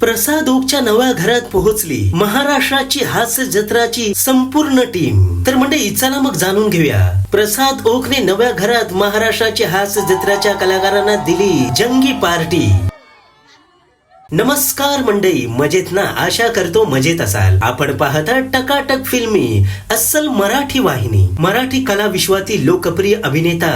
प्रसाद ओकच्या नव्या घरात पोहोचली. महाराष्ट्राची हास्य जत्राची संपूर्ण टीम. तर म्हणजे चला मग जाणून घेऊया. प्रसाद ओकने नव्या घरात महाराष्ट्राची हास्य जत्राच्या कलाकारांना दिली जंगी पार्टी. नमस्कार मंडळी मजेत ना? आशा करतो मजेत असाल. आपण पाहता टकाटक फिल्मी अस्सल मराठी वाहिनी. मराठी कला विश्वातील लोकप्रिय अभिनेता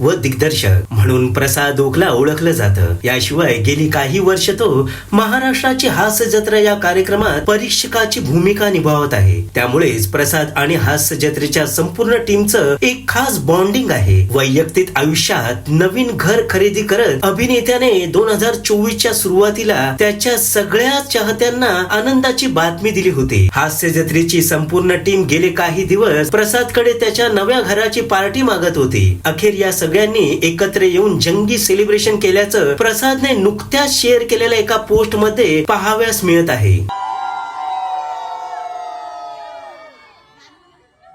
व दिग्दर्शक. म्हणून प्रसाद ओकला ओळखलं जातं. याशिवाय गेली काही वर्ष तो महाराष्ट्राची हास्य जत्रा या कार्यक्रमात परीक्षकाची भूमिका निभावत आहे. त्यामुळेच प्रसाद आणि हास्य जत्रेच्या संपूर्ण टीमचं एक खास बॉन्डिंग आहे. वैयक्तिक आयुष्यात नवीन घर खरेदी करत अभिनेत्याने दोन हजार चोवीसच्या सुरुवातीला त्याच्या सगळ्या चाहत्यांना आनंदाची बातमी दिली होती. हास्य जत्रेची संपूर्ण टीम गेले काही दिवस प्रसादकडे त्याच्या नव्या घराची पार्टी मागत होती. अखेर या सगळ्यांनी एकत्र येऊन जंगी सेलिब्रेशन केल्याचं प्रसादने नुकत्याच शेअर केलेल्या एका पोस्टमध्ये पाहाव्यास मिळत आहे.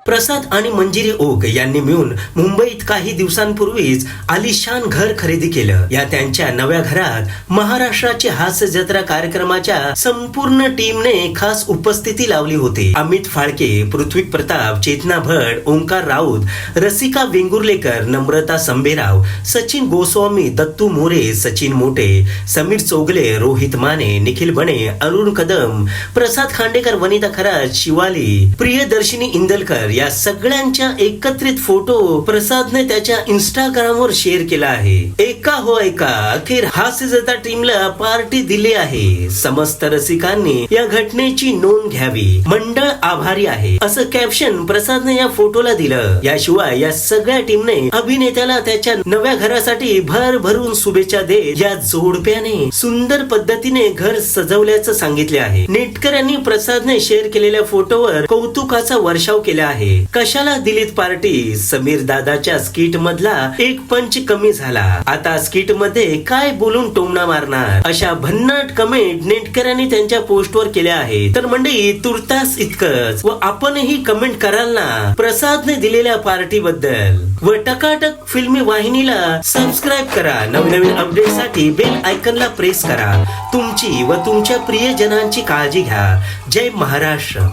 प्रसाद आणि मंजिरी ओक यांनी मिळून मुंबईत काही दिवसांपूर्वीच आलिशान घर खरेदी केलं. या त्यांच्या नव्या घरात महाराष्ट्राची हास्य जत्रा कार्यक्रमाच्या संपूर्ण टीमने खास उपस्थिती लावली होती. अमित फाळके पृथ्वी प्रताप चेतना भट ओंकार राऊत रसिका वेंगुर्लेकर नम्रता संभेराव सचिन गोस्वामी दत्तू मोरे सचिन मोटे समीर चोगले रोहित माने निखिल बने अरुण कदम प्रसाद खांडेकर वनिता खरात शिवाली प्रियदर्शिनी इंदलकर या सगळ्यांच्या एकत्रित फोटो प्रसादने त्याच्या इंस्टाग्रामवर शेअर केला आहे. एका हो ऐका अखेर हास्य जत्रा टीमला पार्टी दिली आहे. समस्त रसिकांनी या घटनेची नोंद घ्यावी. मंडळ आभारी आहे. असं कॅप्शन प्रसादने या फोटोला दिलं. याशिवाय या सगळ्या टीमने अभिनेत्याला त्याच्या नव्या घरासाठी भर भरून शुभेच्छा देत या जोडप्याने सुंदर पद्धतीने घर सजवल्याचं सांगितले आहे. नेटकऱ्यांनी प्रसादने शेअर केलेल्या फोटोवर कौतुकाचा वर्षाव केला आहे. कशाला दिलीत पार्टी समीर दादाच्या स्किट मधला एक पंच कमी झाला? आता स्किटमध्ये काय बोलून टोमणा मारणार? अशा भन्नाट कमेंट नेटकऱ्यांनी त्यांच्या पोस्टवर केल्या आहेत. तर मंडळी तुर्तास इतकंच. व आपणही कमेंट कराल ना प्रसादने दिलेल्या पार्टी बद्दल व टकाटक फिल्मी वाहिनीला सबस्क्राईब करा. नवीन नवीन अपडेटसाठी बेल आयकनला प्रेस करा. तुमची व तुमच्या प्रियजनांची काळजी घ्या. जय महाराष्ट्र.